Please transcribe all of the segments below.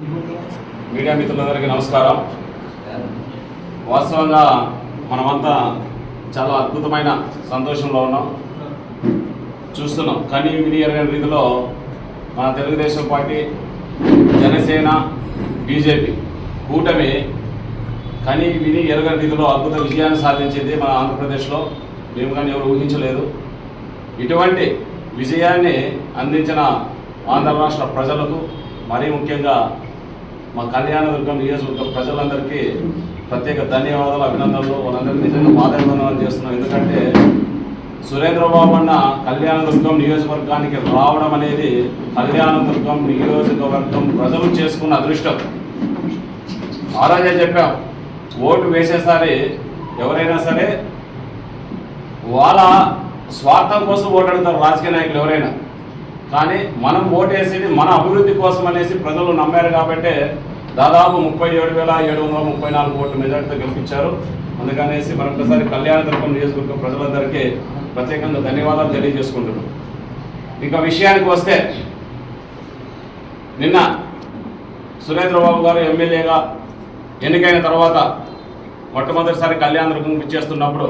Media మిత్రులందరికీ నమస్కారం. వాస్తవంగా మనమంతా చాలా అద్భుతమైన సంతోషంలో ఉన్నాం. చూస్తున్నాం. కానీ విని రీతిలో మన తెలుగుదేశం పార్టీ జనసేన బీజేపీ కూటమి కానీ విని ఎరగని రీతిలో అద్భుత విజయాన్ని సాధించింది మన ఆంధ్రప్రదేశ్లో. మేము కానీ ఎవరు ఊహించలేదు. ఇటువంటి విజయాన్ని అందించిన ఆంధ్ర రాష్ట్ర ప్రజలకు మరీ ముఖ్యంగా మా కళ్యాణదుర్గం నియోజకవర్గ ప్రజలందరికీ ప్రత్యేక ధన్యవాదాలు అభినందనలు. వాళ్ళందరికీ నిజంగా పాదాభివందనాలు చేస్తున్నాం. ఎందుకంటే సురేంద్రబాబు అన్న కళ్యాణదుర్గం నియోజకవర్గానికి రావడం అనేది కళ్యాణదుర్గం నియోజకవర్గం ప్రజలు చేసుకున్న అదృష్టం. ఆ రోజే చెప్పాం ఓటు వేసేసారి ఎవరైనా సరే వాళ్ళ స్వార్థం కోసం ఓటాడతారు రాజకీయ నాయకులు ఎవరైనా. కానీ మనం ఓటేసేది మన అభివృద్ధి కోసం అనేసి ప్రజలు నమ్మారు కాబట్టి దాదాపు ముప్పై ఏడు వేల ఏడు వందల ముప్పై నాలుగు ఓట్ల మెజార్టీతో గెలిపించారు. అందుకనేసి మరొకసారి కళ్యాణదుర్గం నియోజకవర్గ ప్రజలందరికీ ప్రత్యేకంగా ధన్యవాదాలు తెలియజేసుకుంటున్నాం. ఇంకా విషయానికి వస్తే నిన్న సురేంద్రబాబు గారు ఎమ్మెల్యేగా ఎన్నికైన తర్వాత మొట్టమొదటిసారి కళ్యాణదుర్గం ఇచ్చేస్తున్నప్పుడు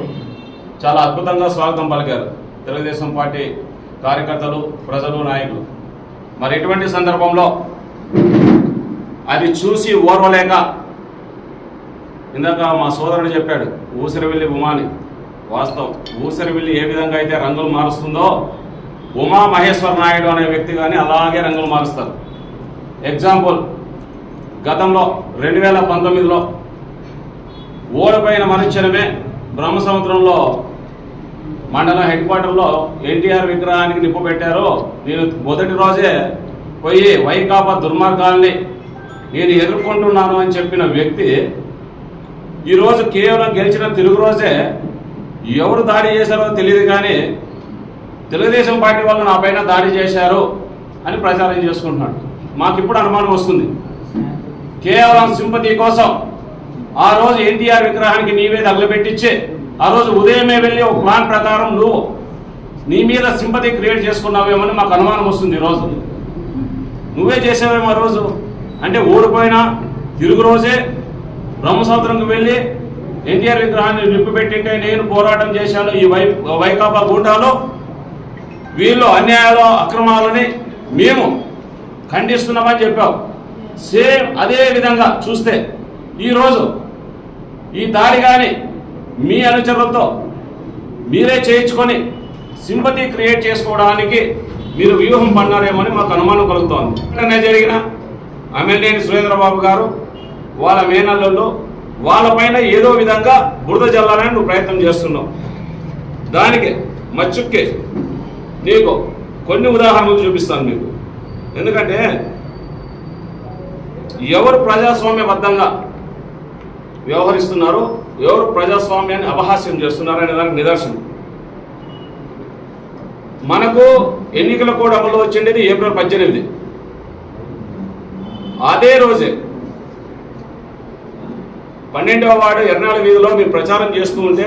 చాలా అద్భుతంగా స్వాగతం పలికారు. తెలుగుదేశం పార్టీ కార్యకర్తలు ప్రజలు నాయకులు. మరి ఇటువంటి సందర్భంలో అది చూసి ఓర్వలేక ఇందాక మా సోదరుడు చెప్పాడు ఊసిరివెల్లి ఉమాని. వాస్తవం. ఊసిరివెల్లి ఏ విధంగా అయితే రంగులు మారుస్తుందో ఉమా మహేశ్వర నాయుడు అనే వ్యక్తి కానీ అలాగే రంగులు మారుస్తారు. ఎగ్జాంపుల్ గతంలో రెండు వేల పంతొమ్మిదిలో ఓడిపోయిన బ్రహ్మ బ్రహ్మసముద్రంలో మండలం హెడ్ క్వార్టర్లో ఎన్టీఆర్ విగ్రహానికి నిప్పు పెట్టారు నేను మొదటి రోజే పోయి వైకాపా దుర్మార్గాల్ని నేను ఎదుర్కొంటున్నాను అని చెప్పిన వ్యక్తి ఈరోజు కేవలం గెలిచిన తెలుగు రోజే ఎవరు దాడి చేశారో తెలియదు కానీ తెలుగుదేశం పార్టీ వాళ్ళు నా పైన దాడి చేశారు అని ప్రచారం చేసుకుంటున్నాడు. మాకు ఇప్పుడు అనుమానం వస్తుంది. కేవలం సింపతి కోసం ఆ రోజు ఎన్టీఆర్ విగ్రహానికి నీవే తగలబెట్టించి ఆ రోజు ఉదయమే వెళ్ళి ఒక ప్లాన్ ప్రకారం నువ్వు నీ మీద సింపతి క్రియేట్ చేసుకున్నావేమని మాకు అనుమానం వస్తుంది ఈరోజు నువ్వే చేసావేమో ఆ రోజు. అంటే ఓడిపోయినా తిరుగు రోజే బ్రహ్మసముద్రంకి వెళ్ళి ఎన్టీఆర్ విగ్రహాన్ని నిప్పుపెట్టింటే నేను పోరాటం చేశాను ఈ వై వైకాపా గుండాలో. వీళ్ళు అన్యాయాలు అక్రమాలని మేము ఖండిస్తున్నామని చెప్పావు. సేమ్ అదే విధంగా చూస్తే ఈరోజు ఈ దాడి కానీ మీ అనుచరులతో మీరే చేయించుకొని సింపతి క్రియేట్ చేసుకోవడానికి మీరు వ్యూహం పన్నారేమో అని మాకు అనుమానం కలుగుతోంది. ఎక్కడనే జరిగిన అమ్మెల్యేని సురేంద్రబాబు గారు వాళ్ళ మేనల్లలో వాళ్ళపైన ఏదో విధంగా బురద జల్లాలని నువ్వు ప్రయత్నం చేస్తున్నావు. దానికి మచ్చుక్కే నీకు కొన్ని ఉదాహరణలు చూపిస్తాను మీకు. ఎందుకంటే ఎవరు ప్రజాస్వామ్యబద్ధంగా వ్యవహరిస్తున్నారు ఎవరు ప్రజాస్వామ్యాన్ని అపహాస్యం చేస్తున్నారనే దానికి నిదర్శనం. మనకు ఎన్నికల కోడ్ అమలు వచ్చిండేది ఏప్రిల్ పద్దెనిమిది. అదే రోజే పన్నెండవ వార్డు ఎర్నాల వీధిలో మేము ప్రచారం చేస్తూ ఉంటే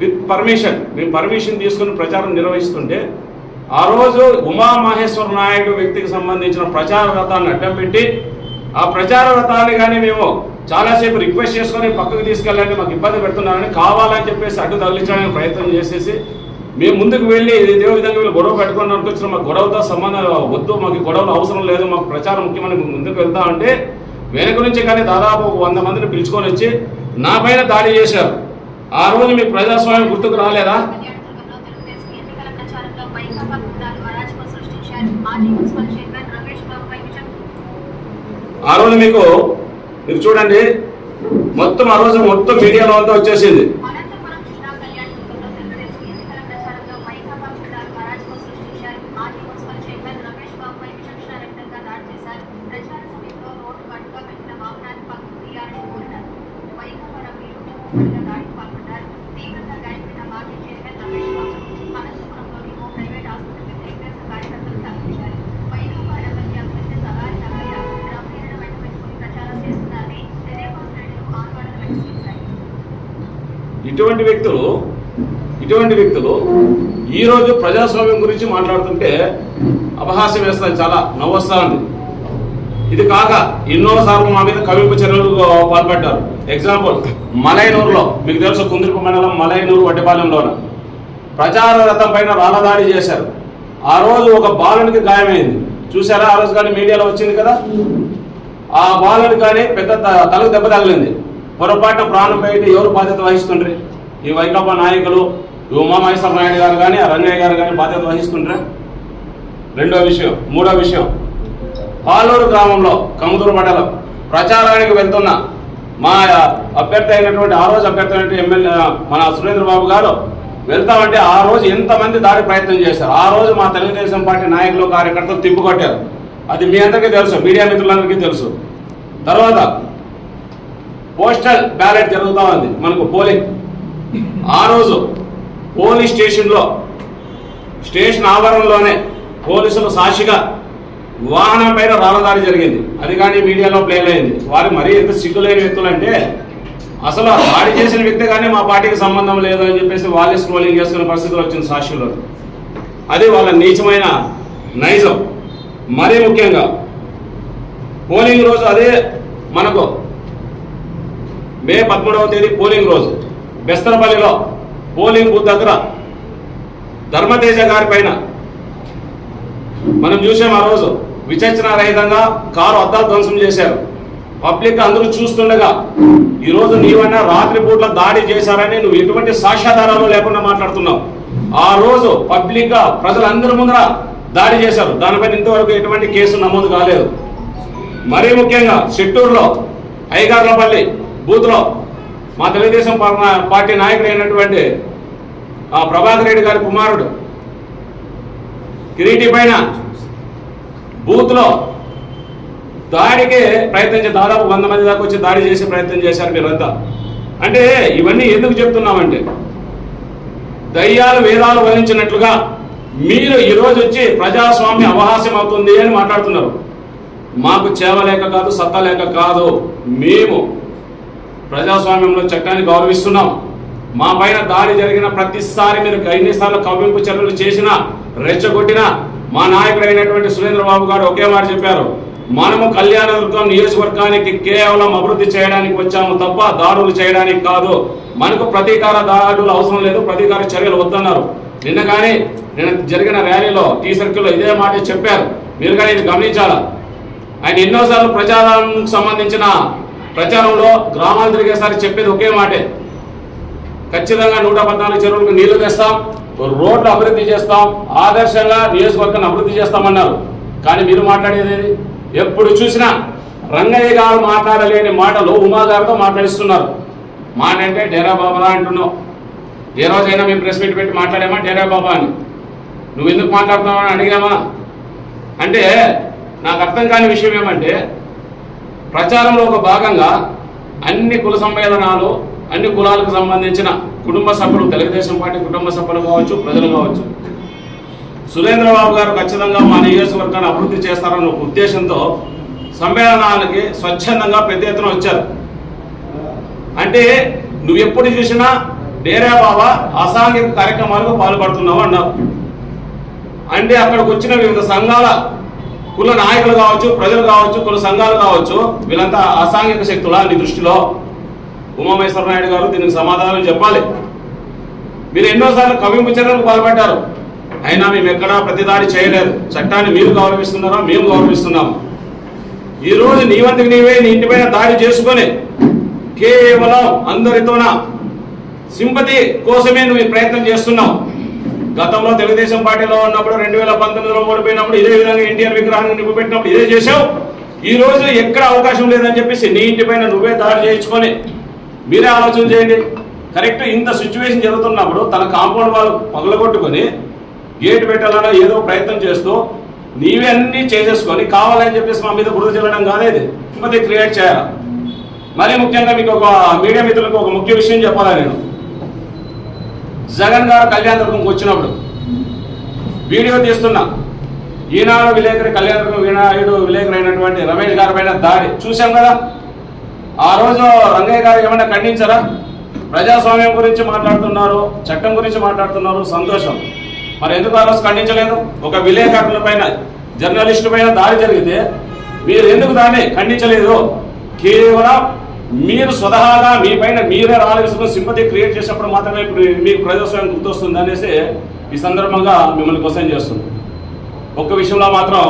విత్ పర్మిషన్ మేము పర్మిషన్ తీసుకుని ప్రచారం నిర్వహిస్తుంటే ఆ రోజు ఉమామహేశ్వర నాయుడు వ్యక్తికి సంబంధించిన ప్రచార రథాన్ని అడ్డం పెట్టి ఆ ప్రచార రథాన్ని కానీ మేము చాలాసేపు రిక్వెస్ట్ చేసుకొని పక్కకు తీసుకెళ్ళాలని మాకు ఇబ్బంది పెడుతున్నారని కావాలని చెప్పేసి అడ్డు తగిలించడానికి ప్రయత్నం చేసేసి మేము ముందుకు వెళ్ళి ఇదే విధంగా వీళ్ళు గొడవ పెట్టుకుని అనుకొచ్చిన మాకు గొడవతో సంబంధం వద్దు మాకు గొడవలు అవసరం లేదు మాకు ప్రచారం ముఖ్యమని ముందుకు వెళ్తా అంటే వెనక నుంచి కానీ దాదాపు ఒక వంద మందిని పిలుచుకొని వచ్చి నా పైన దాడి చేశారు. ఆ రోజు మీకు ప్రజాస్వామ్యం గుర్తుకు రాలేదా? ఆ రోజు మీకు మీరు చూడండి మొత్తం ఆ రోజు మొత్తం మీడియాలో అంతా వచ్చేసింది అనంతపురం జిల్లా కళ్యాణదుర్గంలో తెలుగుదేశం ఎన్నికల ప్రచారంలో వైకాపా గుండాలు అరాచకం సృష్టించారు మాజీ మున్సిపల్ చైర్మన్ రమేష్ బాబుపై విచక్షణారహితంగా దాడి చేశారు ప్రచార సమయంలో రోడ్డు అడ్డుగా పెట్టిన వాహనాన్ని పక్కకు తీయాలని కోరినారు వైకాపా రమేష్ మూకుమ్మడిగా దాడికి పాల్పడ్డారు తీవ్రంగా గాయపడిన మాజీ చైర్మన్ రమేష్ బాబు అనంతపురంలోని ఓ ప్రైవేట్ ఆసుపత్రికి తెలుగుదేశం కార్యకర్తలు తరలించారు వైకాపా ఎమ్మెల్యే అభ్యర్థి సలారి నగయ్య రమేణను వెంట పెట్టుకుని ప్రచారం చేస్తున్నారని తెదేపా శ్రేణులు ఆందోళన వ్యక్తం చేశాయి ఇటువంటి వ్యక్తులు ఇటువంటి వ్యక్తులు ఈ రోజు ప్రజాస్వామ్యం గురించి మాట్లాడుతుంటే అపహాస్యం వేస్తాను చాలా నవ్వొస్తా ఇది కాక ఎన్నోసార్లు మా మీద కవింపు చర్యలు పాల్పడ్డారు. ఎగ్జాంపుల్ మలైనూరులో మీకు తెలుసు కుందిరిపు మండలం మలైనూరు వడ్డిపాలెంలోన ప్రచార రథం పైన రాళ్ళదాడి చేశారు. ఆ రోజు ఒక బాలునికి గాయమైంది. చూసారా ఆ రోజు కానీ మీడియాలో వచ్చింది కదా? ఆ బాలుని కానీ పెద్ద త- తలకు దెబ్బ తగిలింది. పొరపాటున ప్రాణం బయట ఎవరు బాధ్యత వహిస్తుండ్రి? ఈ వైకాపా నాయకులు ఉమామహేశ్వర నాయుడు గారు కానీ ఆ రంగయ్య గారు కానీ బాధ్యత వహిస్తుంటారా రెండో విషయం మూడో విషయం. పాలూరు గ్రామంలో కముదూరు మండలం ప్రచారానికి వెళ్తున్న మా అభ్యర్థి అయినటువంటి ఆ రోజు అభ్యర్థి అయినటువంటి ఎమ్మెల్యే మన సురేంద్ర బాబు గారు వెళ్తామంటే ఆ రోజు ఎంతమంది దాడి ప్రయత్నం చేశారు? ఆ రోజు మా తెలుగుదేశం పార్టీ నాయకులు కార్యకర్తలు తిప్పుకొట్టారు అది మీ అందరికీ తెలుసు మీడియా మిత్రులందరికీ తెలుసు. తర్వాత పోస్టల్ బ్యాలెట్ జరుగుతూ ఉంది మనకు పోలింగ్. రోజు పోలీస్ స్టేషన్లో స్టేషన్ ఆవరణలోనే పోలీసులు సాక్షిగా వాహనం పైన రాళ్ళదాడి జరిగింది. అది కానీ మీడియాలో ప్లే అయింది. వారు మరీ ఎంత సిగ్గులేని వ్యక్తులు అంటే అసలు దాడి చేసిన వ్యక్తి కానీ మా పార్టీకి సంబంధం లేదు అని చెప్పేసి వాళ్ళే స్క్రోలింగ్ చేస్తున్న పరిస్థితులు వచ్చిన సాక్షులు అది వాళ్ళ నీచమైన నైజం. మరీ ముఖ్యంగా పోలింగ్ రోజు అదే మనకు మే పదమూడవ తేదీ పోలింగ్ రోజు. బెస్తరపల్లిలో పోలింగ్ బూత్ దగ్గర ధర్మతేజ గారి పైన మనం చూసాం ఆ రోజు విచక్షణ రహితంగా కారు అద్దాలు ధ్వంసం చేశారు. పబ్లిక్ అందరూ చూస్తుండగా ఈ రోజు నీవన్నా రాత్రి పూట్ల దాడి చేశారని నువ్వు ఎటువంటి సాక్ష్యాధారాలు లేకుండా మాట్లాడుతున్నావు. ఆ రోజు పబ్లిక్గా ప్రజలందరి ముందర దాడి చేశారు. దానిపైన ఇంతవరకు ఎటువంటి కేసు నమోదు కాలేదు. మరీ ముఖ్యంగా చిట్టూరులో ఐగార్లపల్లి బూత్లో మా తెలుగుదేశం పార్టీ నాయకుడు అయినటువంటి ఆ ప్రభాకర్ రెడ్డి గారి కుమారుడు. కిరీటి పైన బూత్లో దాడికి ప్రయత్నించి దాదాపు వంద మంది దాకా వచ్చి దాడి చేసే ప్రయత్నం చేశారు మీరంతా. అంటే ఇవన్నీ ఎందుకు చెప్తున్నామంటే దయ్యాలు వేదాలు వహించినట్లుగా మీరు ఈరోజు వచ్చి ప్రజాస్వామ్య అవహాస్యం అవుతుంది అని మాట్లాడుతున్నారు. మాకు చేవలేక కాదు సత్తా లేక కాదు. మేము ప్రజాస్వామ్యంలో చట్టాన్ని గౌరవిస్తున్నాం. మా పైన దాడి జరిగిన ప్రతిసారి మీరు ఎన్నిసార్లు కవ్వింపు చర్యలు చేసినా రెచ్చగొట్టినా మా నాయకుడు అయినటువంటి సురేంద్ర బాబు గారు ఒకే మాట చెప్పారు. మనము కళ్యాణదుర్గం నియోజకవర్గానికి కేవలం అభివృద్ధి చేయడానికి వచ్చాము తప్ప దాడులు చేయడానికి కాదు. మనకు ప్రతీకార దాడులు అవసరం లేదు ప్రతీకార చర్యలు వద్దన్నారు. నిన్న కానీ నిన్న జరిగిన ర్యాలీలో టీ సర్కిల్లో ఇదే మాట చెప్పారు. మీరు కానీ ఇది గమనించాలా? ఆయన ఎన్నోసార్లు ప్రజాదానికి సంబంధించిన ప్రచారంలో గ్రామాలు తిరిగేసారి చెప్పేది ఒకే మాటే. ఖచ్చితంగా నూట పద్నాలుగు చెరువులకు నీళ్ళు తెస్తాం రోడ్లు అభివృద్ధి చేస్తాం ఆదర్శంగా నియోజకవర్గాన్ని అభివృద్ధి చేస్తామన్నారు. కానీ మీరు మాట్లాడేది ఎప్పుడు చూసినా రంగయ్య గారు మాట్లాడలేని మాటలు ఉమా గారితో మాట్లాడిస్తున్నారు. మాట అంటే డేరా బాబా అంటున్నావు. ఏ రోజైనా మేము ప్రెస్ మీట్ పెట్టి మాట్లాడామా? డేరా బాబా అని. నువ్వు ఎందుకు మాట్లాడుతున్నావు అని అడిగామా? అంటే నాకు అర్థం కాని విషయం ఏమంటే ప్రచారంలో ఒక భాగంగా అన్ని కుల సమ్మేళనాలు అన్ని కులాలకు సంబంధించిన కుటుంబ సభ్యులు తెలుగుదేశం పార్టీ కుటుంబ సభ్యులు కావచ్చు ప్రజలు కావచ్చు. సురేంద్రబాబు గారు ఖచ్చితంగా మా నియోజకవర్గాన్ని అభివృద్ధి చేస్తారన్న ఒక ఉద్దేశంతో సమ్మేళనాలకి స్వచ్ఛందంగా పెద్ద ఎత్తున వచ్చారు. అంటే నువ్వు ఎప్పుడు చూసినా డేరా బాబా అసాంఘిక కార్యక్రమాలకు పాల్పడుతున్నావు అన్నావు అంటే అక్కడికి వచ్చిన వివిధ సంఘాల కుల నాయకులు కావచ్చు ప్రజలు కావచ్చు కుల సంఘాలు కావచ్చు వీళ్ళంతా అసాంఘిక శక్తుల నీ దృష్టిలో? ఉమామేశ్వర నాయుడు గారు దీనికి సమాధానం చెప్పాలి. మీరు ఎన్నోసార్లు కవింపు చర్యలకు పాల్పడ్డారు. అయినా మేము ఎక్కడా ప్రతిదాడి చేయలేదు. చట్టాన్ని మీరు గౌరవిస్తున్నారా? మేము గౌరవిస్తున్నాము. ఈరోజు నీ వంతుకు నీవే నీ ఇంటిపైన దాడి చేసుకొని కేవలం అందరితోన సింపతి కోసమే నువ్వు ప్రయత్నం చేస్తున్నావు. గతంలో తెలుగుదేశం పార్టీలో ఉన్నప్పుడు రెండు వేల పంతొమ్మిదిలో ఓడిపోయినప్పుడు ఇదే విధంగా ఎన్టీఆర్ విగ్రహాన్ని నింపబెట్టినప్పుడు ఇదే చేసావు ఈ రోజు ఎక్కడ అవకాశం లేదని చెప్పేసి నీ ఇంటిపైన నువ్వే దాడి చేయించుకొని మీరే ఆలోచన చేయండి. కరెక్ట్ ఇంత సిచ్యువేషన్ జరుగుతున్నప్పుడు తన కాంపౌండ్ వాళ్ళు పగలగొట్టుకొని గేట్ పెట్టాలన్నా ఏదో ప్రయత్నం చేస్తూ నీవే అన్ని చేసేసుకొని కావాలని చెప్పేసి మా మీద బురద చెల్లడం కాలేదు. సింపతి క్రియేట్ చేయాలి? మరీ ముఖ్యంగా మీకు ఒక మీడియా మిత్రులకు ఒక ముఖ్య విషయం చెప్పాలా నేను? జగన్ గారు కళ్యాణకు వచ్చినప్పుడు వీడియో తీస్తున్నా. ఈనాడు విలేకరి కళ్యాణకు ఈనాడు విలేకరి అయినటువంటి రమేష్ గారి పైన దాడి. చూసాం కదా? ఆ రోజు రంగయ్య గారు ఏమైనా ఖండించారా? ప్రజాస్వామ్యం గురించి మాట్లాడుతున్నారు చట్టం గురించి మాట్లాడుతున్నారు సంతోషం. మరి ఎందుకు ఆ రోజు ఖండించలేదు? ఒక విలేకరుల పైన జర్నలిస్టు పైన దాడి జరిగితే మీరు ఎందుకు దాన్ని ఖండించలేదు? కేవలం మీరు స్వతహాగా మీ పైన మీరే రావాల్సిన సింపతి క్రియేట్ చేసినప్పుడు మాత్రమే ఇప్పుడు మీకు ప్రజాస్వామ్యం గుర్తొస్తుంది అనేసి ఈ సందర్భంగా మిమ్మల్ని క్వశ్చన్ చేస్తుంది. ఒక్క విషయంలో మాత్రం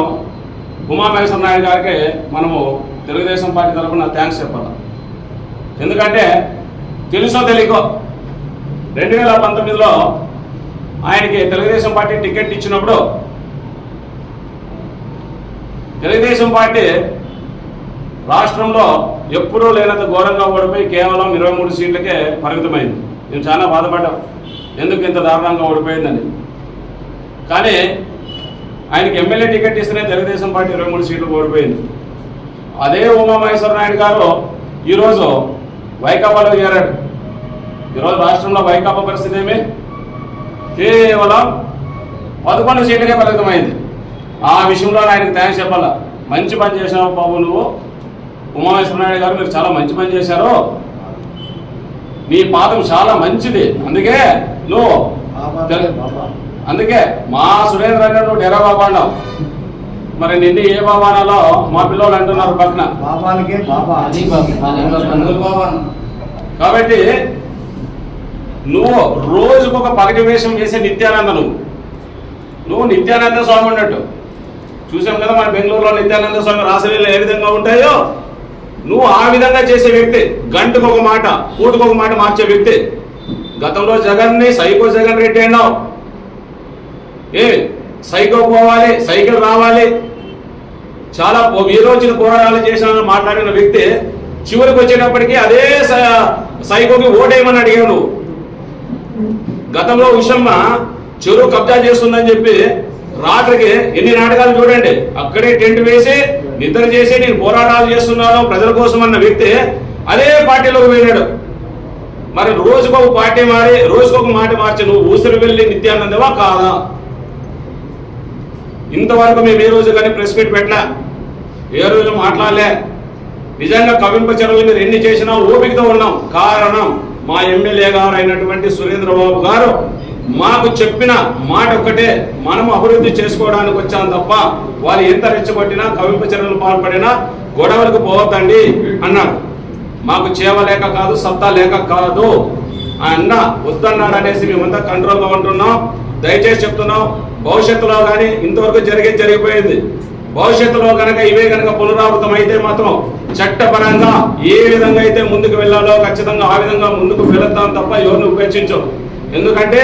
ఉమామహేశ్వర నాయుడు గారికి మనము తెలుగుదేశం పార్టీ తరఫున థ్యాంక్స్ చెప్పాలి. ఎందుకంటే తెలుసో తెలియకో రెండు వేల పంతొమ్మిదిలో ఆయనకి తెలుగుదేశం పార్టీ టికెట్ ఇచ్చినప్పుడు తెలుగుదేశం పార్టీ రాష్ట్రంలో ఎప్పుడూ లేనంత ఘోరంగా ఓడిపోయి కేవలం ఇరవై మూడు సీట్లకే పరిమితమైంది. మేము చాలా బాధపడ్డాం. ఎందుకు ఇంత దారుణంగా ఓడిపోయిందని. కానీ ఆయనకి ఎమ్మెల్యే టికెట్ ఇస్తేనే తెలుగుదేశం పార్టీ ఇరవై మూడు సీట్లు ఓడిపోయింది. అదే ఉమామహేశ్వర నాయుడు గారు ఈరోజు వైకాపాలో చేరాడు. ఈరోజు రాష్ట్రంలో వైకాపా పరిస్థితి ఏమి? కేవలం పదకొండు సీట్లకే పరిమితమైంది. ఆ విషయంలో ఆయనకు థ్యాంక్స్ చెప్పాలా? మంచి పని చేసావు బాబు నువ్వు. ఉమామేశ్వర నాయుడు గారు మీరు చాలా మంచి పని చేశారు. నీ పాదం చాలా మంచిది. అందుకే నువ్వు అందుకే మా సురేంద్ర అంటే నువ్వు డెరా బాబా అన్నావు మరి నిన్ను ఏ బాబా అనాలో మా పిల్లలు అంటున్నారు పక్కన. కాబట్టి నువ్వు రోజుకొక పగటి వేషం చేసే నిత్యానంద నువ్వు. నువ్వు నిత్యానంద స్వామి ఉన్నట్టు. చూసాం కదా మన బెంగళూరులో నిత్యానంద స్వామి రాసలీలు ఏ విధంగా ఉంటాయో? నువ్వు ఆ విధంగా చేసే వ్యక్తి గంటకు ఒక మాట పూటకు ఒక మాట మార్చే వ్యక్తి. గతంలో జగన్ని సైకో జగన్ రెడ్డి అన్నావు. ఏ సైకో పోవాలి సైకిల్ రావాలి. చాలా పో- పోరాటాలు చేసిన మాట్లాడిన వ్యక్తి చివరికి వచ్చేటప్పటికి అదే సైకోకి ఓటేయమని అడిగావు నువ్వు. గతంలో ఉషమ్మ చెరువు కబ్జా చేస్తుందని చెప్పి రాత్రికి ఎన్ని నాటకాలు చూడండి. అక్కడే టెంట్ వేసి నిద్ర చేసి నేను పోరాటాలు చేస్తున్నాను ప్రజల కోసం అన్న వ్యక్తి అదే పార్టీలోకి వెళ్ళాడు మరి రోజుకొక పార్టీ మారి రోజుకొక మాట మార్చి నువ్వు ఊసిరి వెళ్ళి నిత్యానందవా కాదా? ఇంతవరకు మేము ఏ రోజు కానీ ప్రెస్ మీట్ పెట్టలే ఏ రోజు మాట్లాడలే. నిజంగా కవింప చర్యలు మీరు ఎన్ని చేసినా ఓపికతో ఉన్నాం. కారణం మా ఎమ్మెల్యే గారు అయినటువంటి సురేంద్రబాబు గారు. మాకు చెప్పిన మాట ఒక్కటే మనం అభివృద్ధి చేసుకోవడానికి వచ్చాం తప్ప వాళ్ళు ఎంత రెచ్చగొట్టినా కవింప చర్యలు పాల్పడినా గొడవలకు పోవద్దండి అన్నారు. మాకు చేవ లేక కాదు సత్తా లేక కాదు అన్న వద్దన్నాడు అనేసి మేమంతా కంట్రోల్లో ఉంటున్నాం. దయచేసి చెప్తున్నాం భవిష్యత్తులో కానీ ఇంతవరకు జరిగేది జరిగిపోయింది. భవిష్యత్తులో కనుక ఇవే కనుక పునరావృతం అయితే మాత్రం చట్టపరంగా ఏ విధంగా అయితే ముందుకు వెళ్ళాలో ఖచ్చితంగా ఆ విధంగా ముందుకు వెళుతాం తప్ప ఎవరిని ఉపేక్షించం. ఎందుకంటే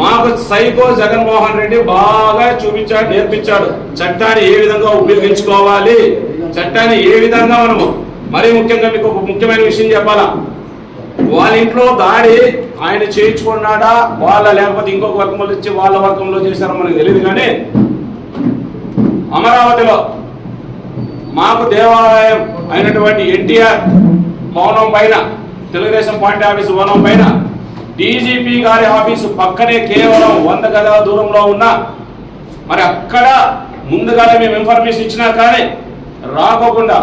మాకు సైకో జగన్మోహన్ రెడ్డి బాగా చూపించాడు నేర్పించాడు. చట్టాన్ని ఏ విధంగా ఉపయోగించుకోవాలి? చట్టాన్ని ఏ విధంగా మనము? మరీ ముఖ్యంగా మీకు ఒక ముఖ్యమైన విషయం చెప్పాలా? వాళ్ళ ఇంట్లో దాడి ఆయన చేయించుకున్నాడా? వాళ్ళ లేకపోతే ఇంకొక వర్గంలో ఇచ్చి వాళ్ళ వర్గంలో చేశారో మనకు తెలియదు కానీ అమరావతిలో మాకు దేవాలయం అయినటువంటి ఎన్టీఆర్ భవనం పైన తెలుగుదేశం పార్టీ ఆఫీస్ భవనం పైన డీజీపీ గారి ఆఫీసు పక్కనే కేవలం వంద గజాల దూరంలో ఉన్న మరి అక్కడ ముందుగానే మేము ఇన్ఫర్మేషన్ ఇచ్చినా కానీ రాకోకుండా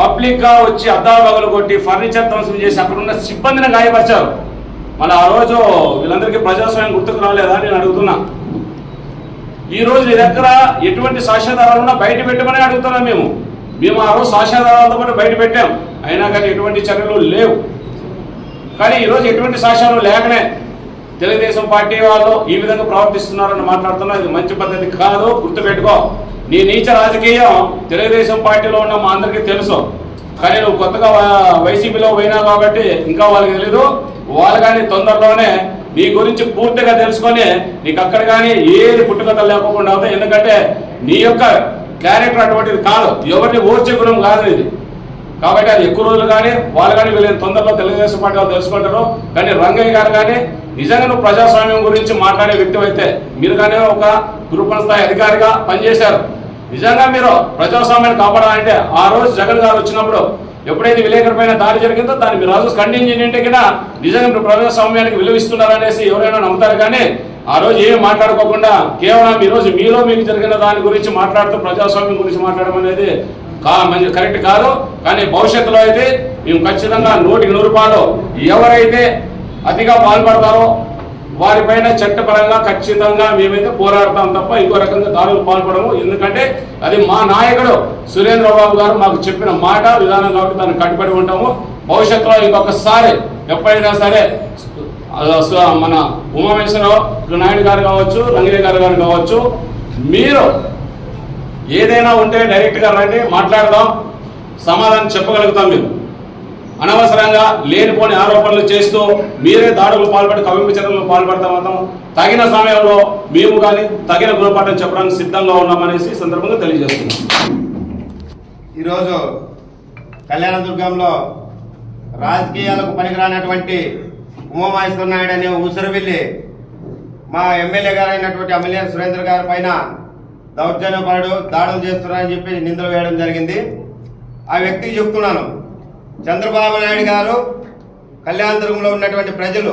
పబ్లిక్గా వచ్చి అద్దాలు పగలు కొట్టి ఫర్నిచర్ ధ్వంసం చేసి అక్కడ ఉన్న సిబ్బందిని గాయపరిచారు. మళ్ళీ ఆ రోజు వీళ్ళందరికీ ప్రజాస్వామ్యం గుర్తుకు రాలేదా అని నేను అడుగుతున్నా. ఈ రోజు నీ దగ్గర ఎటువంటి సాక్ష్యాధారాలు ఉన్నా బయట పెట్టమని అడుగుతున్నాం మేము. మేము ఆ రోజు సాక్ష్యాధారాలతో పాటు బయట పెట్టాం. అయినా కానీ ఎటువంటి చర్యలు లేవు. కానీ ఈరోజు ఎటువంటి సాక్ష్యాలు లేకనే తెలుగుదేశం పార్టీ వాళ్ళు ఈ విధంగా ప్రవర్తిస్తున్నారని మాట్లాడుతున్నా ఇది మంచి పద్ధతి కాదు. గుర్తుపెట్టుకో నీ నీచ రాజకీయం తెలుగుదేశం పార్టీలో ఉన్న మా అందరికీ తెలుసు. కానీ నువ్వు కొత్తగా వైసీపీలో పోయినా కాబట్టి ఇంకా వాళ్ళకి తెలీదు. వాళ్ళు కానీ తొందరలోనే నీ గురించి పూర్తిగా తెలుసుకొని నీకు అక్కడ కానీ ఏది పుట్టుకత లేకుండా అవుతాయి. ఎందుకంటే నీ యొక్క క్యారెక్టర్ అటువంటిది కాదు. ఎవరిని ఓర్చే గుణం కాదు ఇది. కాబట్టి అది ఎక్కువ రోజులు కానీ వాళ్ళు కానీ వీళ్ళని తొందరలో తెలుగుదేశం పార్టీ వాళ్ళు తెలుసుకుంటారు కానీ రంగయ్య గారు కానీ నిజంగా నువ్వు ప్రజాస్వామ్యం గురించి మాట్లాడే వ్యక్తి అయితే మీరు కానీ ఒక గురుపన స్థాయి అధికారిగా పనిచేశారు. నిజంగా మీరు ప్రజాస్వామ్యాన్ని కాపాడాలంటే ఆ రోజు జగన్ గారు వచ్చినప్పుడు ఎప్పుడైతే విలేకరమైన దాడి జరిగిందో దాన్ని మీరు రాజు ఖండించింటే కూడా నిజంగా మీరు ప్రజాస్వామ్యానికి విలువిస్తున్నారనేసి ఎవరైనా నమ్ముతారు కానీ ఆ రోజు ఏం మాట్లాడుకోకుండా కేవలం ఈ రోజు మీలో మీకు జరిగిన దాని గురించి మాట్లాడుతూ ప్రజాస్వామ్యం గురించి మాట్లాడడం అనేది కా మంచి కరెక్ట్ కాదు కానీ భవిష్యత్తులో అయితే మేము ఖచ్చితంగా నూటికి నూరు రూపాయలు ఎవరైతే అతిగా పాల్పడతారో వారిపైన చట్టపరంగా ఖచ్చితంగా మేమైతే పోరాడతాం తప్ప ఇంకో రకంగా దారులు పాల్పడము. ఎందుకంటే అది మా నాయకుడు సురేంద్రబాబు గారు మాకు చెప్పిన మాట విధానం కాబట్టి దాన్ని కట్టుబడి ఉంటాము. భవిష్యత్తులో ఇంకొకసారి ఎప్పుడైనా సరే స- మన ఉమామేశ్వరరావు నాయుడు గారు కావచ్చు రంగయ్య గారు గారు కావచ్చు మీరు ఏదైనా ఉంటే డైరెక్ట్గా రండి మాట్లాడదాం సమాధానం చెప్పగలుగుతాం మీరు అనవసరంగా లేనిపోని ఆరోపణలు చేస్తూ మీరే దాడులు పాల్పడి కవింపు చర్యలు పాల్పడతా తగిన సమయంలో మేము కానీ తగిన గుణపాఠం చెప్పడానికి సిద్ధంగా ఉన్నామనేసి సందర్భంగా తెలియజేస్తున్నాం. ఈరోజు కళ్యాణదుర్గంలో రాజకీయాలకు పనికిరానటువంటి ఉమామహేశ్వర నాయుడు అనే ఊసరవెల్లి మా ఎమ్మెల్యే గారు అయినటువంటి ఎమ్మెల్యే సురేంద్ర గారి పైన దౌర్జన్యపరుడు దాడులు చేస్తున్నారని చెప్పి నిందలు వేయడం జరిగింది. ఆ వ్యక్తికి చెప్తున్నాను చంద్రబాబు నాయుడు గారు కళ్యాణదుర్గంలో ఉన్నటువంటి ప్రజలు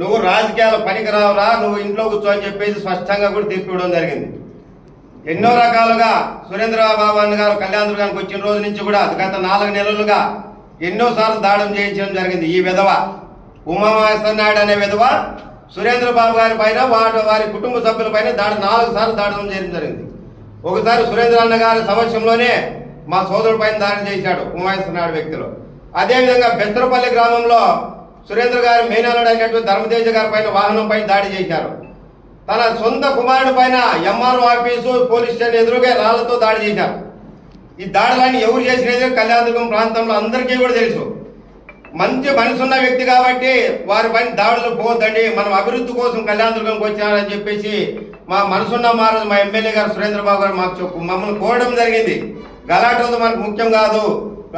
నువ్వు రాజకీయాలు పనికిరావురా నువ్వు ఇంట్లో కూర్చో అని చెప్పేసి స్పష్టంగా కూడా తీర్పు ఇవ్వడం జరిగింది. ఎన్నో రకాలుగా సురేంద్రబాబు అన్న గారు కళ్యాణదుర్గానికి వచ్చిన రోజు నుంచి కూడా గత నాలుగు నెలలుగా ఎన్నోసార్లు దాడులు చేయించడం జరిగింది. ఈ విధవ ఉమామహేశ్వర నాయుడు అనే విధవ సురేంద్రబాబు గారి పైన వాటి వారి కుటుంబ సభ్యుల పైన దాడి నాలుగు సార్లు దాడులు చేయడం జరిగింది. ఒకసారి సురేంద్ర అన్న గారి సమక్షంలోనే మా సోదరుడి పైన దాడి చేశాడు ఉమాయస్తున్నాడు వ్యక్తులు. అదేవిధంగా బెస్తరపల్లి గ్రామంలో సురేంద్ర గారి మేనల్లుడు అయినటువంటి ధర్మతేజ గారి పైన వాహనం పైన దాడి చేశారు. తన సొంత కుమారుడి పైన ఎంఆర్ఓ ఆఫీసు పోలీస్ స్టేషన్ ఎదురుగా రాళ్ళతో దాడి చేశారు. ఈ దాడులన్నీ ఎవరు చేసినది కళ్యాణదుర్గం ప్రాంతంలో అందరికీ కూడా తెలుసు. మంచి మనసున్న వ్యక్తి కాబట్టి వారి పైన దాడులు పోవద్దండి మనం అభివృద్ధి కోసం కళ్యాణదుర్గంకి వచ్చామని చెప్పేసి మా మనసున్న మహారాజు మా ఎమ్మెల్యే గారు సురేంద్రబాబు గారు మాకు చెప్పు. మమ్మల్ని కోరడం జరిగింది. గలాటలు మనకు ముఖ్యం కాదు.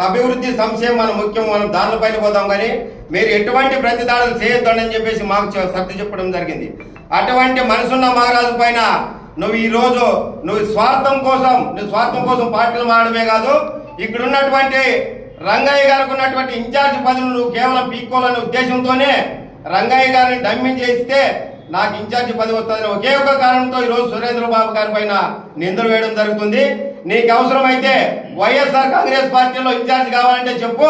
అభివృద్ధి సంశయం మనం ముఖ్యం మనం దానిపైన పోదాం కానీ మీరు ఎటువంటి ప్రతి దాడులు చెప్పేసి మాకు సర్ది చెప్పడం జరిగింది. అటువంటి మనసున్న మహారాజు పైన నువ్వు ఈ రోజు నువ్వు స్వార్థం కోసం నువ్వు స్వార్థం కోసం పార్టీలు మారడమే కాదు ఇక్కడ ఉన్నటువంటి రంగయ్య గారికి ఉన్నటువంటి ఇన్ఛార్జ్ పదవులు నువ్వు కేవలం పీక్కోవాలనే ఉద్దేశంతోనే రంగయ్య గారిని డమ్మి చేస్తే నాకు ఇన్ఛార్జి పది వస్తుందని ఒకే ఒక కారణంతో ఈ రోజు సురేంద్ర బాబు గారి పైన నిందలు వేయడం జరుగుతుంది. నీకు అవసరమైతే వైఎస్ఆర్ కాంగ్రెస్ పార్టీలో ఇన్ఛార్జ్ కావాలంటే చెప్పు.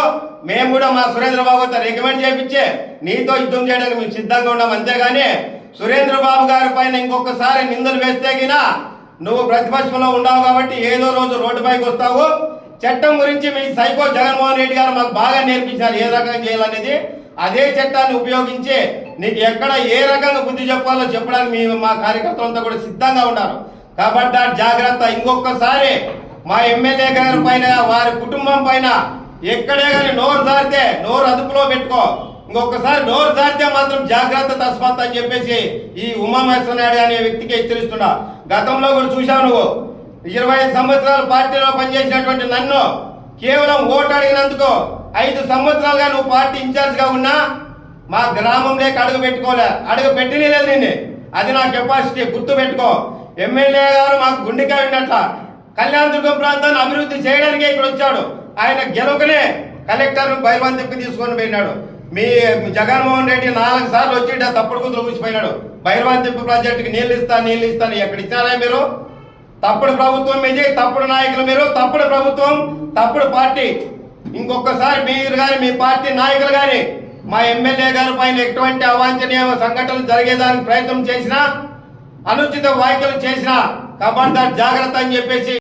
మేము కూడా మా సురేంద్ర బాబుతో రికమెండ్ చేయించే నీతో యుద్ధం చేయడానికి మేము సిద్ధంగా ఉన్నాం. అంతేగాని సురేంద్ర బాబు గారి పైన ఇంకొకసారి నిందలు వేస్తే గిన నువ్వు ప్రతిపక్షంలో ఉన్నావు కాబట్టి ఏదో రోజు రోడ్డుపైకి వస్తావు. చట్టం గురించి మీ సైకో జగన్మోహన్ రెడ్డి గారు మాకు బాగా నేర్పించారు ఏ రకంగా చేయాలనేది. అదే చట్టాన్ని ఉపయోగించి నీకు ఎక్కడ ఏ రకంగా బుద్ధి చెప్పాలో చెప్పడానికి మేము మా కార్యకర్తలంతా కూడా సిద్ధంగా ఉన్నారు. కాబట్టి ఆ జాగ్రత్త ఇంకొకసారి మా ఎమ్మెల్యే గారి పైన వారి కుటుంబం పైన ఎక్కడే కానీ నోరు జారితే నోరు అదుపులో పెట్టుకో. ఇంకొకసారి నోరు జారితే మాత్రం జాగ్రత్త తస్మాత్ అని చెప్పేసి ఈ ఉమామహేశ్వర నాయుడు అనే వ్యక్తికి హెచ్చరిస్తున్నా. గతంలో కూడా చూశావు నువ్వు. ఇరవై ఐదు సంవత్సరాలు పార్టీలో పనిచేసినటువంటి నన్ను కేవలం ఓటు అడిగినందుకు ఐదు సంవత్సరాలుగా నువ్వు పార్టీ ఇన్ఛార్జ్గా ఉన్నా మా గ్రామంలోకి అడుగు పెట్టుకోలే. అడుగు పెట్టినే లేదు నిన్ను. అది నా కెపాసిటీ గుర్తు పెట్టుకో. ఎమ్మెల్యే గారు మాకు గుండెకాయ ఉన్నట్ల. కళ్యాణదుర్గం ప్రాంతాన్ని అభివృద్ధి చేయడానికే ఇక్కడ వచ్చాడు. ఆయన గెలవకనే కలెక్టర్ బైర్వాన్ తిప్పి తీసుకొని పోయినాడు. మీ జగన్మోహన్ రెడ్డి నాలుగు సార్లు వచ్చి తప్పుడు కుదురు కూర్చిపోయినాడు బైర్వాన్ తిప్పు ప్రాజెక్టుకి నీళ్ళు ఇస్తాను నీళ్ళు ఇస్తాను ఎక్కడ ఇచ్చారా మీరు? తప్పుడు ప్రభుత్వం మీది తప్పుడు నాయకులు మీరు తప్పుడు ప్రభుత్వం తప్పుడు పార్టీ. ఇంకొకసారి మీరు కానీ మీ పార్టీ నాయకులు కానీ మా ఎమ్మెల్యే గారి పైన ఎటువంటి అవాంఛనీయ సంఘటనలు జరిగేదానికి ప్రయత్నం చేసినా అనుచిత వ్యాఖ్యలు చేసినా కబార్దార్ జాగ్రత్త అని చెప్పేసి